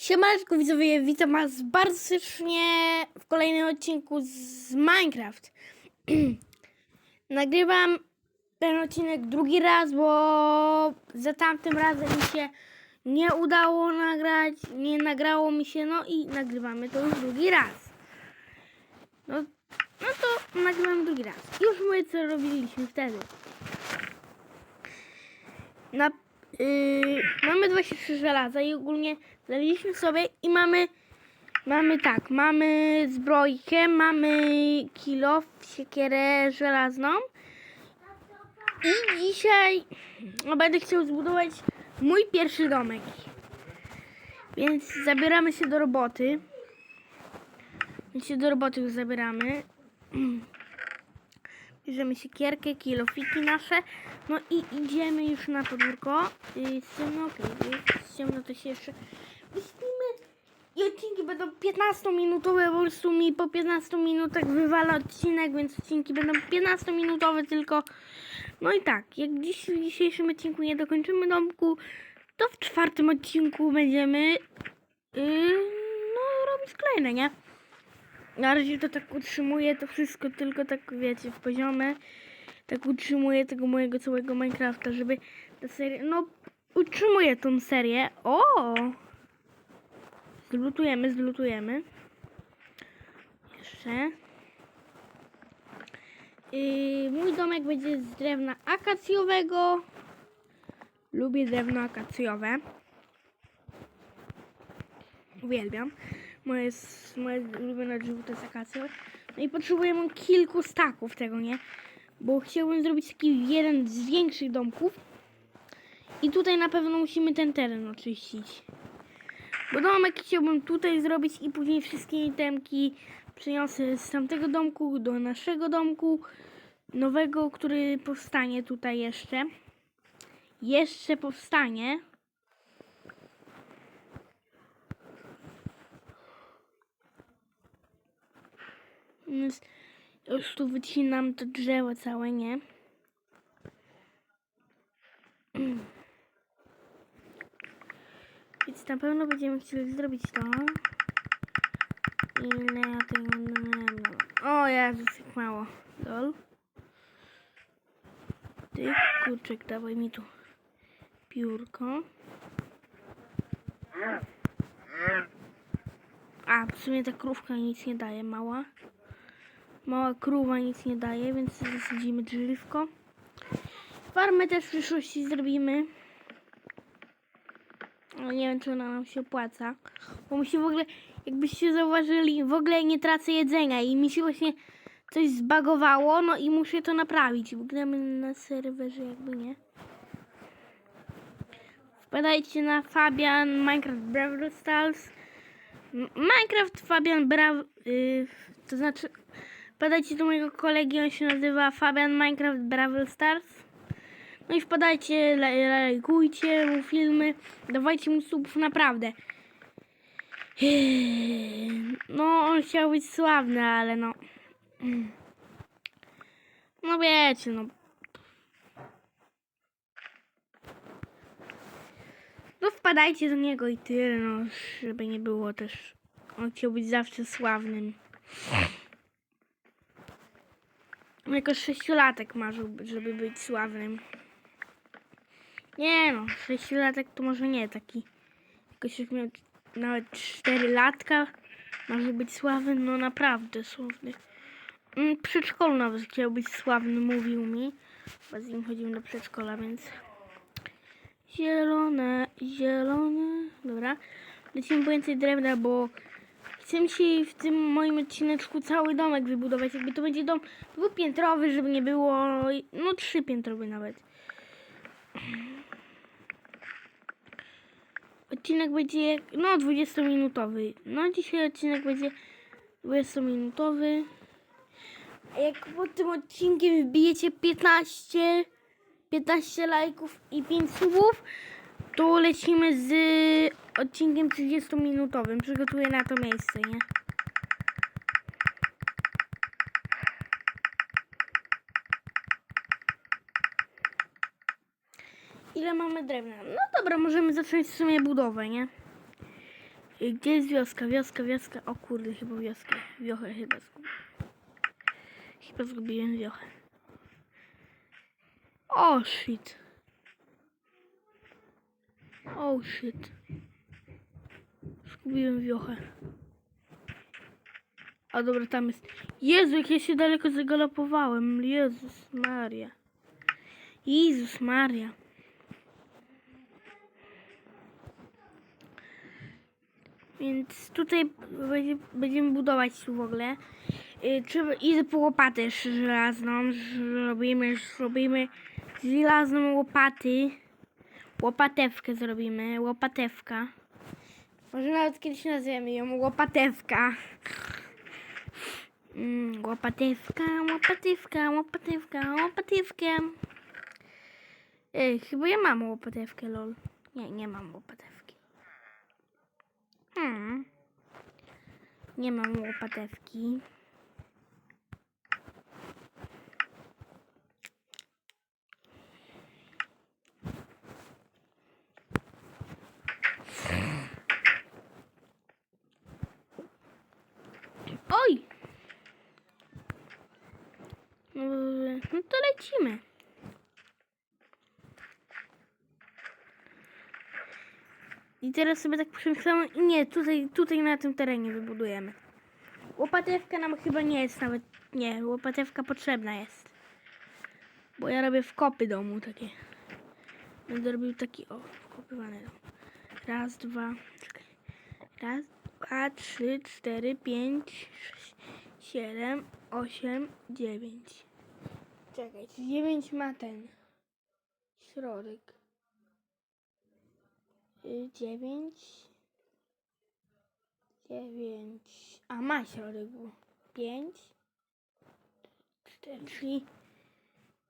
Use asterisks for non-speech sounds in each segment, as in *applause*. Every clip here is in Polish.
Siemaneczko widzowie, witam was bardzo serdecznie w kolejnym odcinku z Minecraft. *clears throat* Nagrywam ten odcinek drugi raz, bo za tamtym razem mi się nie udało nagrać, nie nagrało mi się, no i nagrywamy to już drugi raz. No, no to nagrywamy drugi raz. Już mówię co robiliśmy wtedy. Na, yy, mamy 23 żelaza i ogólnie znaleźliśmy sobie i mamy mamy tak, mamy zbrojkę, mamy kilo, siekierę żelazną i dzisiaj no, będę chciał zbudować mój pierwszy domek. Więc zabieramy się do roboty. Więc się do roboty już zabieramy. *clears throat* Bierzemy siekierkę, kilofiki nasze. No i idziemy już na podwórko. Z ciemno, z ciemno to się jeszcze wyśpimy. I odcinki będą 15-minutowe, po prostu mi po 15 minutach wywala odcinek, więc odcinki będą 15-minutowe tylko. No i tak, jak dziś w dzisiejszym odcinku nie dokończymy domku, to w czwartym odcinku będziemy yy, no robić kolejne, nie? Na razie to tak utrzymuję to wszystko tylko tak wiecie w poziomie. Tak utrzymuję tego mojego całego Minecrafta, żeby ta seria. No, utrzymuję tą serię. O! Zlutujemy, zlutujemy. Jeszcze. Yy, mój domek będzie z drewna akacjowego. Lubię drewno akacjowe. Uwielbiam. Moje, moje ulubione drzewo to jest akacja. No i potrzebujemy kilku staków tego, nie? Bo chciałbym zrobić taki jeden z większych domków. I tutaj na pewno musimy ten teren oczyścić. Bo domek chciałbym tutaj zrobić i później wszystkie itemki przeniosę z tamtego domku do naszego domku. Nowego, który powstanie tutaj jeszcze. Jeszcze powstanie. Więc już tu wycinam to drzewo całe, nie? *clears throat* Więc na pewno będziemy chcieli zrobić to. Ile ja tego... O Jezus, jak mało. Dol. Ty, kurczek, dawaj mi tu piórko. A, w sumie ta krówka nic nie daje, mała. Mała krówa nic nie daje, więc zasadzimy drzewko. Farmę też w przyszłości zrobimy. Nie wiem, czy ona nam się opłaca. Bo mi się w ogóle, jakbyście zauważyli, w ogóle nie tracę jedzenia i mi się właśnie coś zbagowało, no i muszę to naprawić. Gramy na serwerze jakby nie. Wpadajcie na Fabian Minecraft Brawl Stars. Minecraft Fabian Brawl, yy, to znaczy wpadajcie do mojego kolegi, on się nazywa Fabian Minecraft Brawl Stars. No i wpadajcie, laj- lajkujcie mu filmy, dawajcie mu subów naprawdę. No, on chciał być sławny, ale no. No wiecie, no. No wpadajcie do niego i tyle, no, żeby nie było też. On chciał być zawsze sławnym. Jako sześciolatek marzył, żeby być sławnym. Nie no, sześciolatek to może nie taki. Jakoś jak miał nawet cztery latka, może być sławny, no naprawdę sławny. Mm, przedszkolu nawet chciał być sławny, mówił mi. Bo z nim chodzimy do przedszkola, więc... Zielone, zielone. Dobra. Lecimy po więcej drewna, bo chcę się w tym moim odcineczku cały domek wybudować. Jakby to będzie dom dwupiętrowy, żeby nie było, no trzypiętrowy nawet. Odcinek będzie, no 20-minutowy. No dzisiaj odcinek będzie 20-minutowy. A jak pod tym odcinkiem wbijecie 15, 15 lajków i 5 subów, to lecimy z odcinkiem 30-minutowym. Przygotuję na to miejsce, nie? Ile mamy drewna? No dobra, możemy zacząć w sumie budowę, nie? Gdzie jest wioska? Wioska, wioska. O kurde, chyba wioskę. Wiochę chyba zgubiłem. Chyba zgubiłem wiochę. O shit. Oh shit. Zgubiłem wiochę. A dobra, tam jest. Jezu, jak ja się daleko zagalopowałem. Jezus Maria. Jezus Maria. Więc tutaj będzie, będziemy budować tu w ogóle. Y, Trzeba idę po łopatę żelazną. Zrobimy, zrobimy żelazną łopaty. Łopatewkę zrobimy. Łopatewka. Może nawet kiedyś nazwiemy ją łopatewka. Mm, łopatewka, łopatewka, łopatewka, łopatewkę. Ej, chyba ja mam łopatewkę, lol. Nie, nie mam łopatewki. Hmm. Nie mam łopatewki. Oj! Yy, No to lecimy. I teraz sobie tak przemyślałem, nie, tutaj, tutaj na tym terenie wybudujemy. Łopatewka nam chyba nie jest nawet, nie, łopatewka potrzebna jest. Bo ja robię wkopy domu takie. Będę robił taki, o, wkopywany dom. Raz, dwa, czekaj. Raz, dwa, trzy, cztery, pięć, sześć, siedem, osiem, dziewięć. Czekaj, dziewięć ma ten środek? Dziewięć. Dziewięć. A ma środek był. Pięć. Cztery. Czyli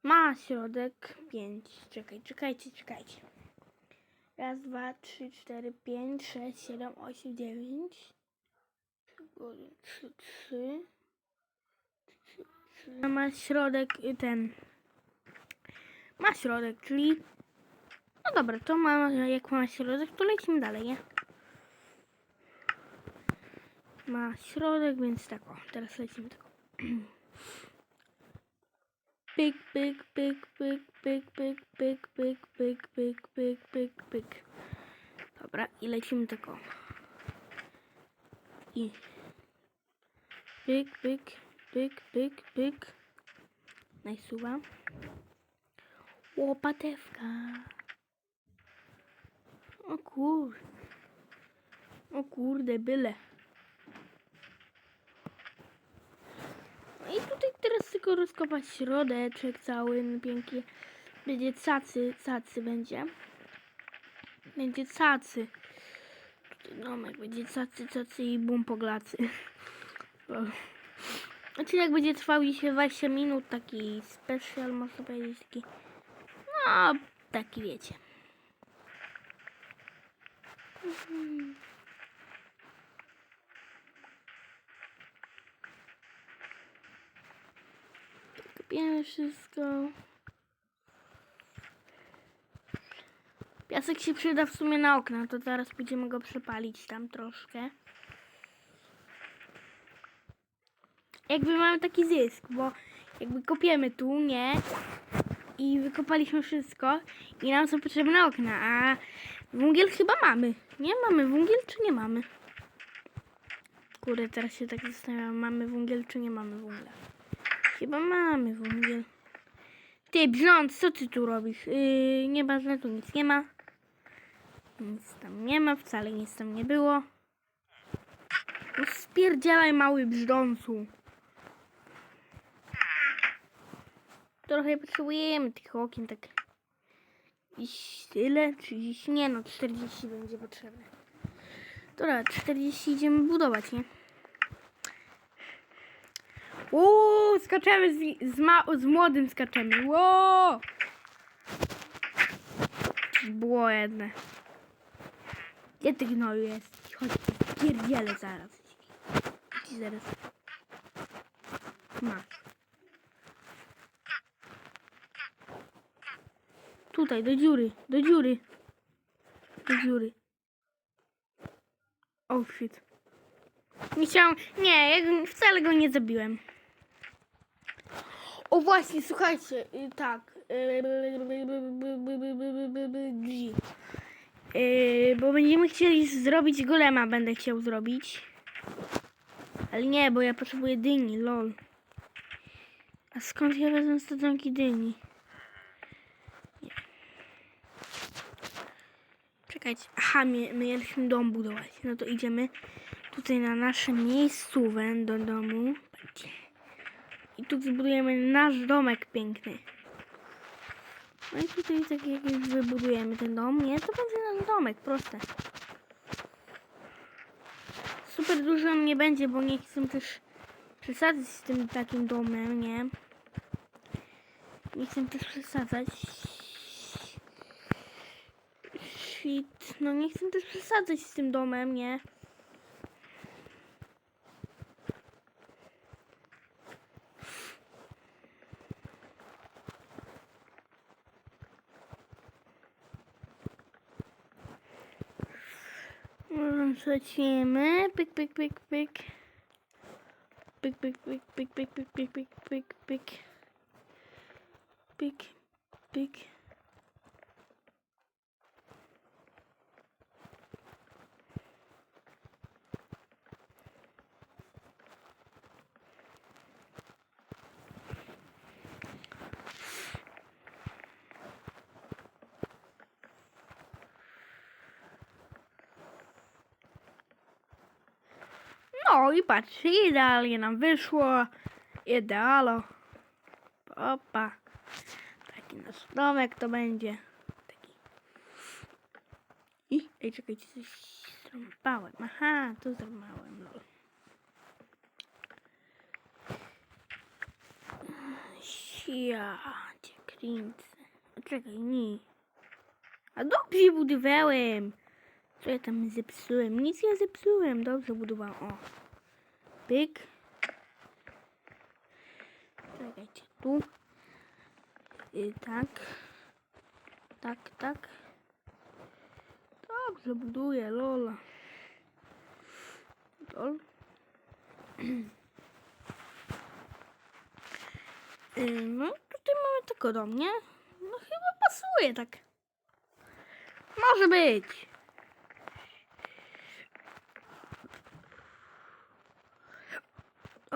ma środek pięć. Czekaj, czekajcie, czekajcie. Raz, dwa, trzy, cztery, pięć, sześć, siedem, osiem, dziewięć. Trzy, trzy. Trzy, trzy. Ma środek y, ten. Ma środek, czyli no dobra, to ma, jak ma środek, to lecimy dalej, nie? Ma środek, więc tak o, teraz lecimy tak. Pyk, pyk, pyk, pyk, pyk, pyk, pyk, pyk, pyk, pyk, pyk, pyk, pyk. Dobra, i lecimy tak o. I pyk, pyk, pyk, pyk, pyk. Najsuwa. Łopatewka. O kur... O kurde, byle. No i tutaj teraz tylko rozkopać środeczek cały no pięknie. Będzie cacy, cacy będzie. Będzie cacy. Tutaj domek będzie cacy, cacy i bum poglacy. *laughs* Odcinek będzie trwał dzisiaj 20 minut, taki special można powiedzieć, taki no, taki wiecie. Kopiemy wszystko. Piasek się przyda w sumie na okna, to zaraz będziemy go przepalić tam troszkę. Jakby mamy taki zysk, bo jakby kopiemy tu, nie? I wykopaliśmy wszystko i nam są potrzebne okna, a węgiel chyba mamy. Nie mamy węgiel, czy nie mamy? Kurde, teraz się tak zastanawiam, mamy węgiel, czy nie mamy węgla. Chyba mamy węgiel. Ty, brząc, co ty tu robisz? Yy, nieważne, tu nic nie ma. Nic tam nie ma, wcale nic tam nie było. No spierdzielaj, mały brzdącu. Trochę potrzebujemy tych okien, tak. Dziś tyle, 30, nie no, 40 będzie potrzebne. Dobra, 40 idziemy budować, nie? Uuu, skaczemy z, z, ma, z młodym skaczemy. Ło! Było jedne. Gdzie ty gnoju jest? Chodź, pierdzielę zaraz. Ci zaraz. Masz. Tutaj, do dziury, do dziury. Do dziury. Oh shit. Nie chciałam. Nie, ja wcale go nie zabiłem. O właśnie, słuchajcie, y, tak. Y, Bo będziemy chcieli zrobić golema, będę chciał zrobić. Ale nie, bo ja potrzebuję dyni, lol. A skąd ja wezmę stadzonki dyni? Czekajcie. Aha, my, my mieliśmy dom budować. No to idziemy tutaj na nasze miejscówę do domu. I tu zbudujemy nasz domek piękny. No i tutaj tak jak już wybudujemy ten dom, nie? To będzie nasz domek, proste. Super dużo nie będzie, bo nie chcę też przesadzać z tym takim domem, nie? Nie chcę też przesadzać. Shit, no nie chcę też przesadzać z tym domem, nie? Lecimy. Pyk, pyk, pyk, pyk. Pyk, pyk, pyk, pyk, pyk, pyk, pyk, pyk, pyk, pyk. Pyk, pyk. No i patrzcie, idealnie nam wyszło. Idealo. Opa. Taki nasz domek to będzie. Taki. I, ej, czekajcie, coś zrąbałem. Aha, to zrąbałem. lol. Ja, cię kręcę. Czekaj, nie. A dobrze budowałem. Co ja tam zepsułem? Nic nie zepsułem. Dobrze budowałem. O. Pyk. Czekajcie. Tu. I tak. Tak, tak. Dobrze buduję. Lola. Lol. *clears throat* Y, No, tutaj mamy tylko dom, nie? No chyba pasuje tak. Może być.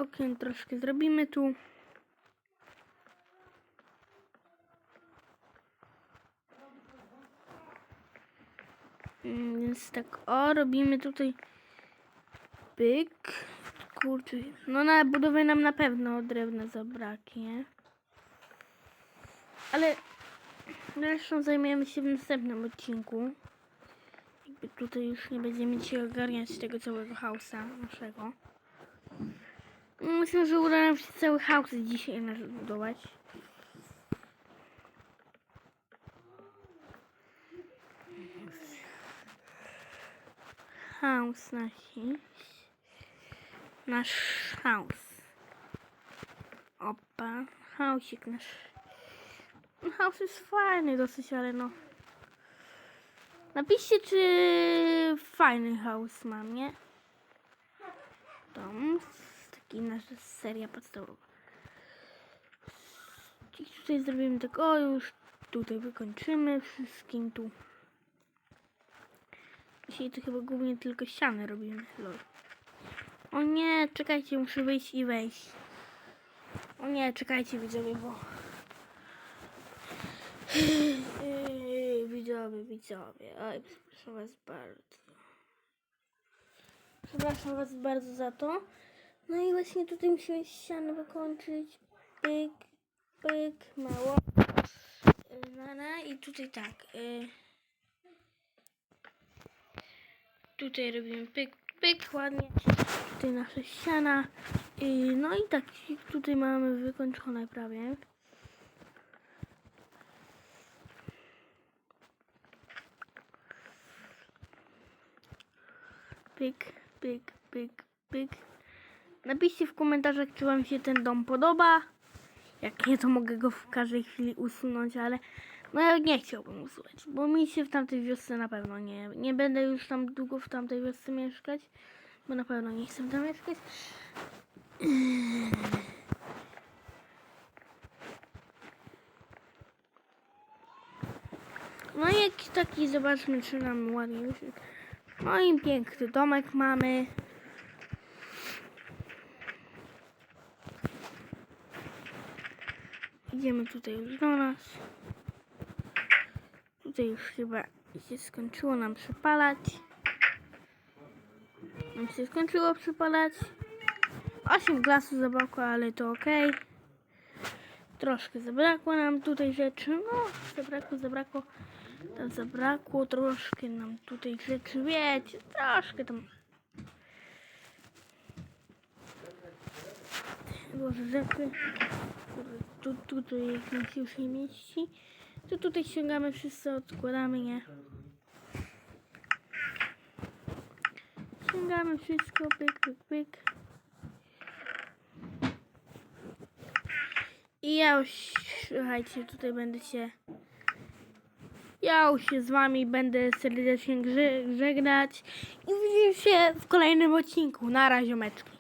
Okien troszkę zrobimy tu. Mm, Więc tak, o, robimy tutaj pyk. Kurczę, no na budowę nam na pewno drewna zabraknie. Ale zresztą zajmiemy się w następnym odcinku. Jakby tutaj już nie będziemy się ogarniać tego całego hausa naszego. Myślę, że uda nam się cały chaos dzisiaj nasz budować. Chaos nasi. Nasz chaos. Opa, chaosik nasz. Chaos jest fajny dosyć, ale no. Napiszcie, czy fajny chaos mam, nie? Dom. Taki nasza seria podstawowa. I tutaj zrobimy tak, o już tutaj wykończymy wszystkim tu. Dzisiaj to chyba głównie tylko ściany robimy, lol. O nie, czekajcie, muszę wyjść i wejść. O nie, czekajcie widzowie, bo... Widzowie, widzowie, oj, przepraszam was bardzo. Przepraszam was bardzo za to. No i właśnie tutaj musimy ścianę wykończyć. Pyk, pyk, mało. Nana i tutaj tak. y, Tutaj robimy pyk, pyk, ładnie. Tutaj nasze ściana. Y, No i tak, tutaj mamy wykończone prawie. Pyk, pyk, pyk, pyk. Napiszcie w komentarzach, czy Wam się ten dom podoba. Jak nie, to mogę go w każdej chwili usunąć, ale No ja nie chciałbym usuwać, bo mi się w tamtej wiosce na pewno nie... Nie będę już tam długo w tamtej wiosce mieszkać, bo na pewno nie chcę tam mieszkać. No i jakiś taki, zobaczmy, czy nam ładnie wyszedł. No i piękny domek mamy. Idziemy tutaj już do nas. Tutaj już chyba się skończyło nam przypalać. Nam się skończyło przypalać. 8 glasów zabrakło, ale to ok. Troszkę zabrakło nam tutaj rzeczy. No, zabrakło, zabrakło. Tam zabrakło troszkę nam tutaj rzeczy, wiecie, troszkę tam. Boże, rzeczy. Tu, jak nam się już nie mieści. To tutaj ściągamy wszyscy, odkładamy je. Ściągamy wszystko, pyk, pyk, pyk. I ja już, słuchajcie, tutaj będę się... Ja już się z wami będę serdecznie żegnać. I widzimy się w kolejnym odcinku. Na razie, meczki.